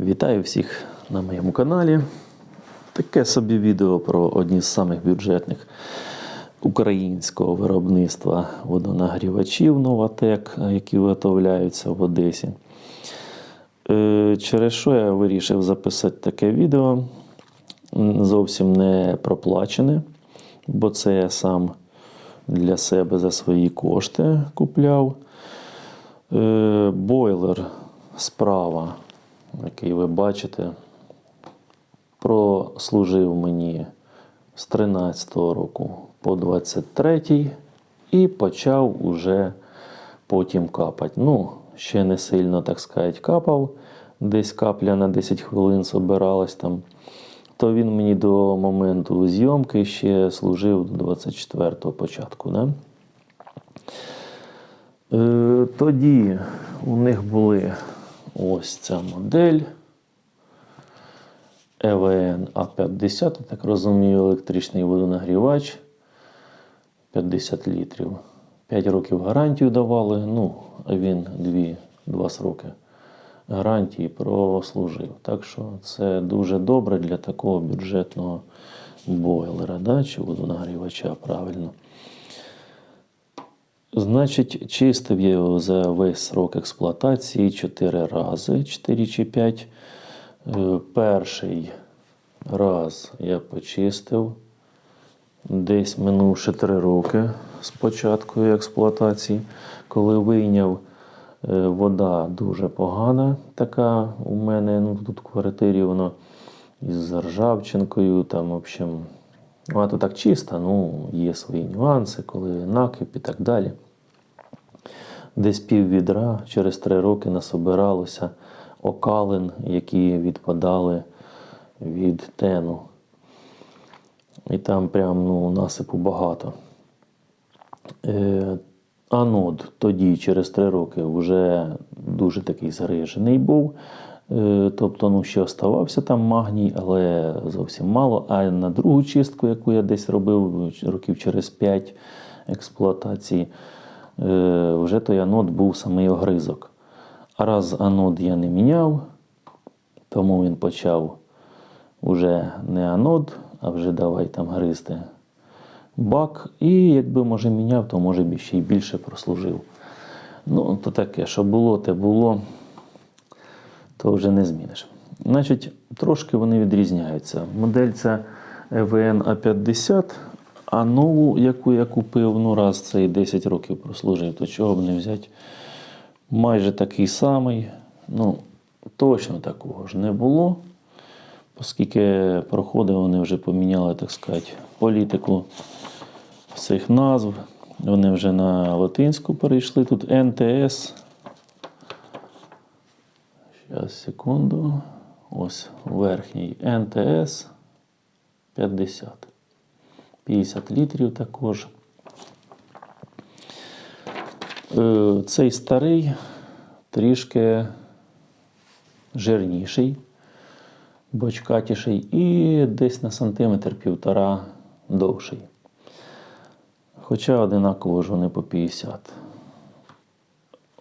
Вітаю всіх на моєму каналі. Таке собі відео про одні з самих бюджетних українського виробництва водонагрівачів Новатек, які виготовляються в Одесі. Е, Через що я вирішив записати таке відео. Зовсім не проплачене, бо це я сам для себе за свої кошти купляв. Е, Бойлер справа, який ви бачите, прослужив мені з 13 року по 23 і почав уже потім капати. Ну, ще не сильно, так сказати, капав. Десь капля на 10 хвилин собиралась там. То він мені до моменту зйомки ще служив до 24-го початку. Да? Е, тоді у них були ось ця модель EVN A50, так розумію, електричний водонагрівач 50 літрів. 5 років гарантію давали, ну, а він 2, 2 роки гарантії прослужив. Так що це дуже добре для такого бюджетного бойлера, да, чи водонагрівача, правильно. Значить, чистив я його за весь срок експлуатації 4 рази, 4 чи 5. Е, Перший раз я почистив десь минувши 3 роки з початку експлуатації. Коли вийняв, е, вода дуже погана, така у мене ну, тут в квартирі воно із ржавчинкою, там, в общем, тут так чиста, ну, є свої нюанси, коли накип і так далі. Десь пів відра через три роки насобиралося окалин, які відпадали від тену. І там прям ну, насипу багато. Е, анод тоді, через три роки, вже дуже такий зарижений був. Е, тобто, ну, ще оставався там магній, але зовсім мало. А на другу чистку, яку я десь робив років через 5 експлуатації, е, вже той анод був самий огризок. А раз анод я не міняв, тому він почав уже не анод, а вже давай там гризти бак. І якби може міняв, то може б ще й більше прослужив. Ну, то таке, що було, те було, то вже не зміниш. Значить, трошки вони відрізняються. Модель ця EVN A50, а нову, яку я купив, ну раз це і 10 років прослужив, то чого б не взяти? Майже такий самий. Ну, точно такого ж не було. Оскільки проходив, вони вже поміняли, так сказати, політику цих назв. Вони вже на латинську перейшли. Тут НТС. Зараз, секунду. Ось верхній НТС 50. 50 літрів також. Е, Цей старий трішки жирніший, бочкатіший і десь на сантиметр півтора довший. Хоча одинаково ж вони по 50.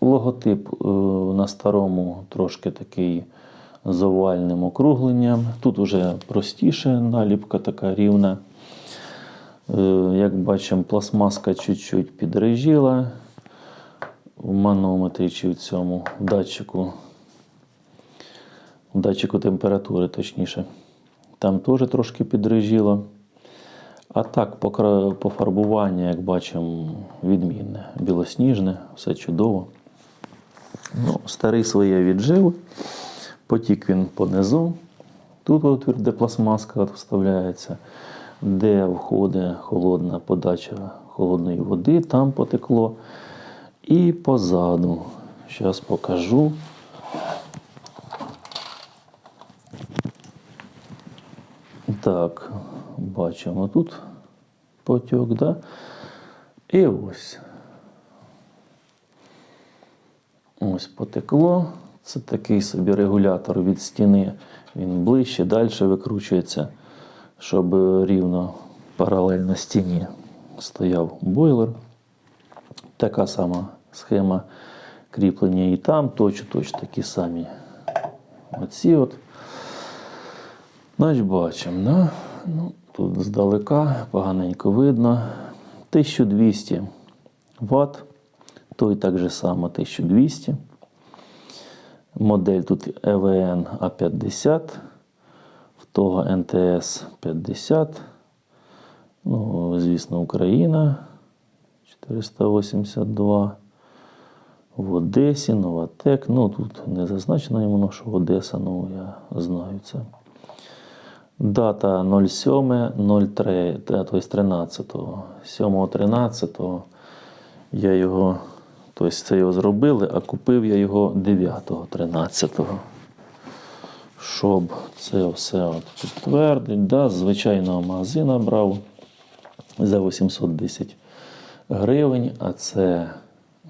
Логотип е, на старому трошки такий з овальним округленням. Тут вже простіше, наліпка така рівна. Е, Як бачимо, пластмаска чуть-чуть підрежіла в манометрі чи в цьому датчику, в датчику температури, точніше. Там теж трошки підрежіло. А так, по, кра- як бачимо, відмінне. Білосніжне, все чудово. Ну, старий своє віджив. Потік він понизу. Тут отвір, де пластмаска от вставляється, де входить холодна подача холодної води, там потекло. І позаду. Зараз покажу. Так, бачимо тут потік, да? І ось. Ось потекло. Це такий собі регулятор від стіни. Він ближче, далі викручується, щоб рівно паралельно стіні стояв бойлер. Така сама схема кріплення і там, точно точно такі самі Оці от. Значить, бачимо, да? ну, тут здалека поганенько видно. 1200 Вт. Той так же само 1200. Модель тут E EVN A50, в того NTS 50. Ну, звісно, Україна 482. В Одесі, Новатек. Ну, тут не зазначено йому, що Одеса, ну я знаю це. Дата 07.03, тобто 13. 7.13 я його, тобто це його зробили, а купив я його 9.13. Щоб це все от підтвердити. Да, звичайного магазина брав за 810 гривень, а це,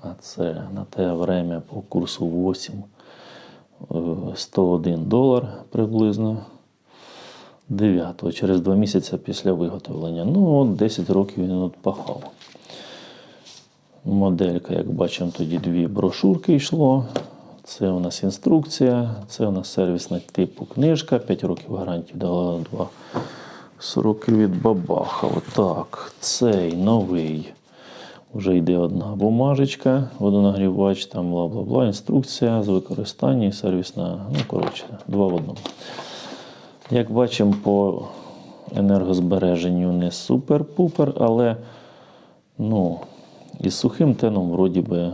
а це на те время по курсу 8 е, 101 долар приблизно. 9 через 2 місяці після виготовлення. Ну, от 10 років він от пахав. Моделька, як бачимо, тоді дві брошурки йшло. Це у нас інструкція, це у нас сервісна типу книжка, 5 років гарантії дала 2 роки від бабаха. Отак. Цей новий. Вже йде одна бумажечка, водонагрівач, там бла-бла-бла, інструкція з використання і сервісна. Ну, коротше, два в одному. Як бачимо, по енергозбереженню не супер-пупер, але ну, із сухим теном, вроді би,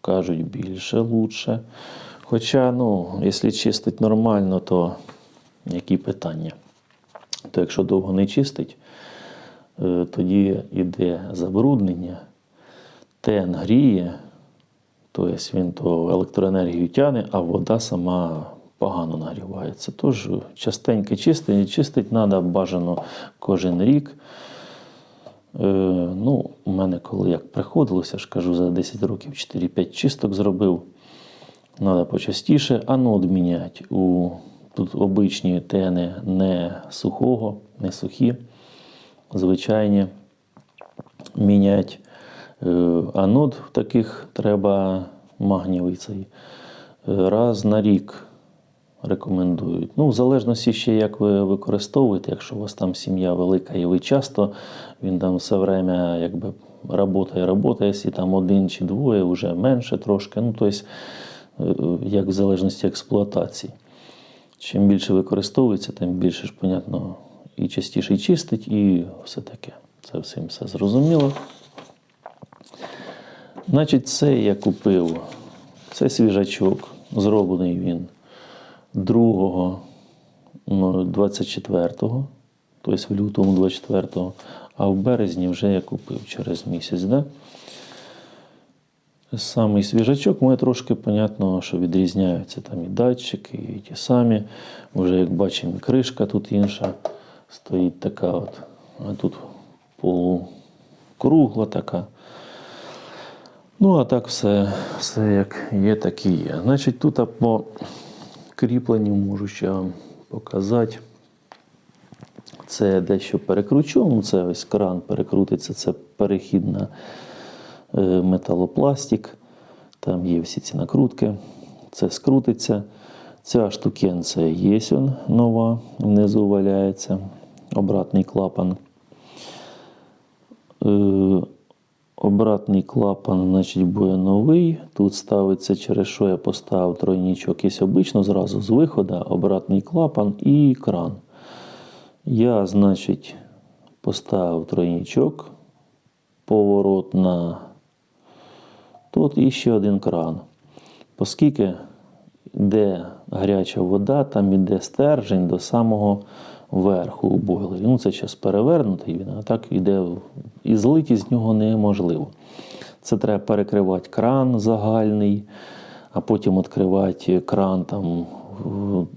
кажуть, більше лучше. Хоча, ну, якщо чистить нормально, то які питання? То якщо довго не чистить, е, тоді йде забруднення, тен гріє, тобто він то електроенергію тягне, а вода сама погано нагрівається. Тож частенько чистить, чистить треба бажано кожен рік. Е, ну, у мене коли як приходилося, ж кажу, за 10 років 4-5 чисток зробив. Треба почастіше анод міняти. У, тут обичні тени не сухого, не сухі, звичайні міняти. Е, Анод таких треба магнієвий цей е, раз на рік рекомендують. Ну, в залежності ще, як ви використовуєте, якщо у вас там сім'я велика і ви часто, він там все время якби работає, работає, якщо там один чи двоє, вже менше трошки. Ну, тобто, як в залежності експлуатації. Чим більше використовується, тим більше ж, понятно, і частіше чистить, і все таке. Це всім все зрозуміло. Значить, це я купив. Це свіжачок. Зроблений він 2 ну, 24-го, тобто в лютому 24-го, а в березні вже я купив через місяць. Да? Самий свіжачок, ми трошки, понятно, що відрізняються там і датчики, і ті самі. Вже, як бачимо, кришка тут інша стоїть така от, а тут полукругла така. Ну, а так все, все як є, так і є. Значить, тут по кріпленню можу ще показати. Це дещо перекручу. Ну, це ось кран перекрутиться, це перехід на е, металопластик. Там є всі ці накрутки. Це скрутиться. Ця штукенція є нова, внизу валяється. Обратний клапан. Обратний клапан, значить, буде новий. Тут ставиться, через що я поставив тройничок. Є обично зразу з виходу, обратний клапан і кран. Я, значить, поставив тройничок, поворот на тут і ще один кран. Оскільки де гаряча вода, там іде стержень до самого верху у бойлері. Ну, це зараз перевернутий він, а так іде і злити з нього неможливо. Це треба перекривати кран загальний, а потім відкривати кран там,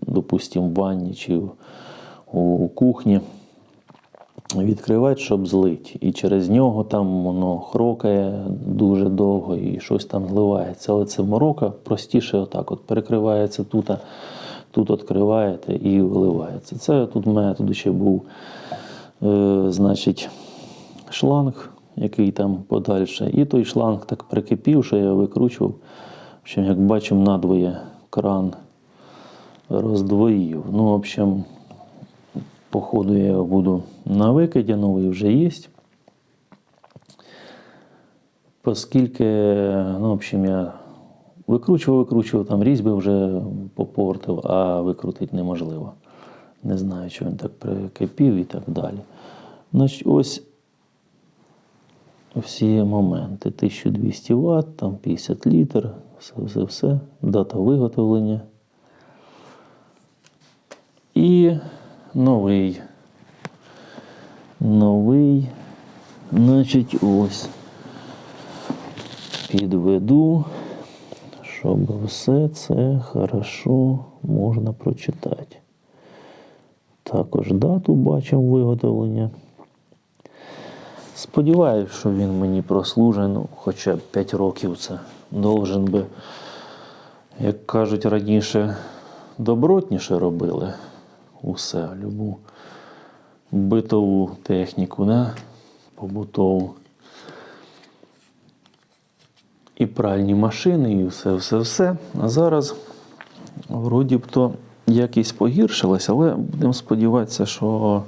допустимо, в ванні чи у кухні. Відкривати, щоб злити. І через нього там воно хрокає дуже довго і щось там зливається. Але це морока простіше отак от перекривається тут, тут відкриваєте і виливається. Це тут у мене тут ще був, е, значить, шланг, який там подальше. І той шланг так прикипів, що я викручував. В як бачимо, надвоє кран роздвоїв. Ну, в общем, по ходу я його буду на викиді, новий вже є. Оскільки, ну, в общем, я викручував, викручував, там різьби вже попортив, а викрутити неможливо. Не знаю, що він так прикипів і так далі. Значить, ось всі моменти. 1200 Вт, там 50 літр, все, все, все. Дата виготовлення. І новий. Новий. Значить, ось. Підведу, щоб все це хорошо можна прочитати. Також дату бачимо виготовлення. Сподіваюсь, що він мені прослужить, хоча б 5 років це должен би, як кажуть раніше, добротніше робили усе, любу битову техніку, да? побутову. І пральні машини, і все, все, все. А зараз вроді б то якість погіршилась, але будемо сподіватися, що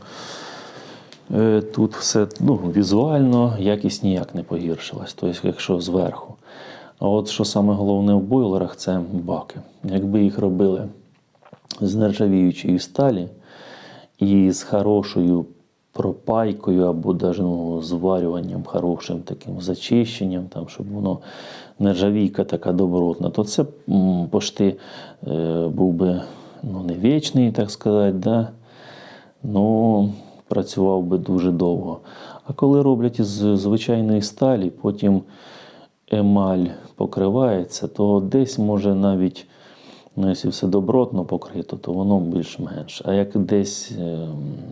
Е, Тут все ну, візуально якість ніяк не погіршилась, тобто, якщо зверху. А от що саме головне в бойлерах це баки. Якби їх робили з нержавіючої сталі і з хорошою пропайкою або навіть ну, зварюванням, хорошим таким зачищенням, там, щоб воно нержавійка така добротна, то це пошти е, був би ну, не вічний, так сказати. Да? Ну, працював би дуже довго. А коли роблять із звичайної сталі, потім емаль покривається, то десь може навіть, ну, якщо все добротно покрито, то воно більш-менш. А як десь е,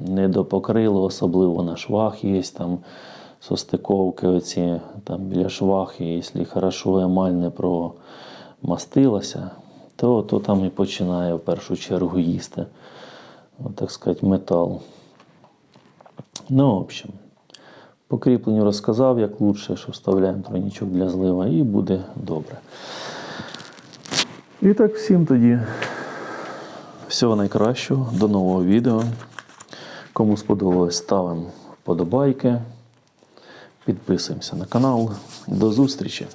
не допокрило, особливо на швах є там состиковки оці, там біля швах, і якщо хорошо емаль не промастилася, то, то там і починає в першу чергу їсти, от, так сказати, метал. Ну, в общем, по кріпленню розказав, як лучше, що вставляємо тройничок для злива, і буде добре. І так, всім тоді всього найкращого, до нового відео. Кому сподобалось, ставимо вподобайки, підписуємося на канал. До зустрічі!